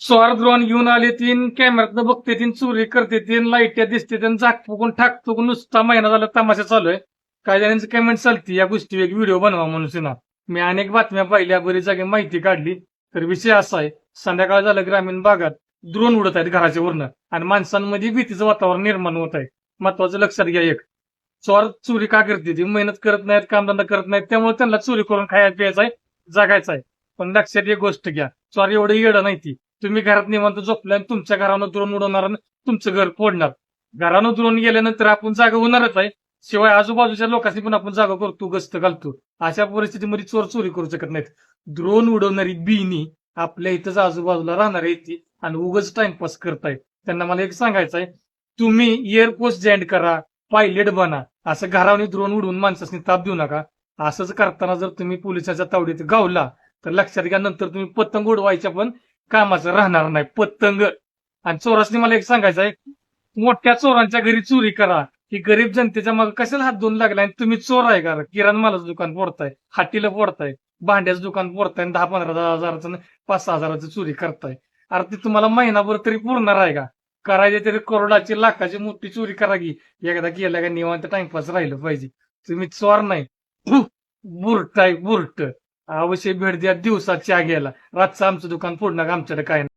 स्वार ड्रोन घेऊन आले तीन कॅमेऱ्यात बघते तीन चोरी करते तीन लाईट्या दिसते तीन झाक फुकून ठाक फुकून नुसता महिना झाला तमाशा चालू आहे. काय जणांची कमेंट चालती या गोष्टी एक व्हिडिओ बनवा म्हणून सिना मी अनेक बातम्या पाहिल्या बरी जागी माहिती काढली. तर विषय असा आहे संध्याकाळ झालं ग्रामीण भागात ड्रोन उडत आहेत घराच्या वरनं. आणि माणसांमध्ये भीतीचं वातावरण निर्माण होत आहे. महत्वाचं लक्षात घ्या एक. चोर चोरी का करते? ती मेहनत करत नाहीत कामधंदा करत नाहीत त्यामुळे त्यांना चोरी करून खायला प्यायचा आहे जगायचं आहे. पण लक्षात एक गोष्ट घ्या चोर एवढं येडं नाही ती. तुम्ही घरात निवांत झोपल्या आणि तुमच्या घरानं द्रोण उडवणार आणि तुमचं घर फोडणार. घरानं द्रोण गेल्यानंतर आपण जागा होणारच आहे. शिवाय आजूबाजूच्या लोकांनी पण आपण जागा करतो गस्त घालतो. अशा परिस्थितीमध्ये चोर चोरी करू शकत नाहीत. द्रोण उडवणारी बिनी आपल्या इथंच आजूबाजूला राहणार आहे ती आणि उगच टाइमपास करतायत. त्यांना मला एक सांगायचं आहे तुम्ही एअरफोर्स जॉईन करा पायलट बना. असं घरावणी द्रोण उडवून माणसाने ताप देऊ नका. असंच करताना जर तुम्ही पोलिसांच्या तावडीत गावला तर लक्षात घ्या नंतर तुम्ही पतंग उडवायच्या पण कामाचं राहणार नाही पतंग. आणि चोरासनी मला एक सांगायचं आहे मोठ्या चोरांच्या घरी चोरी करा. की गरीब जनतेच्या मग कशाला हात धुवून लागला आणि तुम्ही चोर आहे का? किराण मालाचं दुकान फोडताय हाटीला फोडताय भांड्याचं दुकान फोडताय दहा पंधरा दहा हजाराचं पाच सहा हजाराचं चोरी करताय. अरे ती तुम्हाला महिनाभर तरी पुरणार आहे का? करायचे तरी करोडाची लाखाची मोठी चोरी करा की. एकदा गेल्या का निवांत टाइमपास राहिलं पाहिजे. तुम्ही चोर नाही. बुरट आहे बुरट. अवश्य भेट द्या दिवसात चहा घ्यायला. रातचं आमचं दुकान फोडणार आमच्याकडे काय नाही.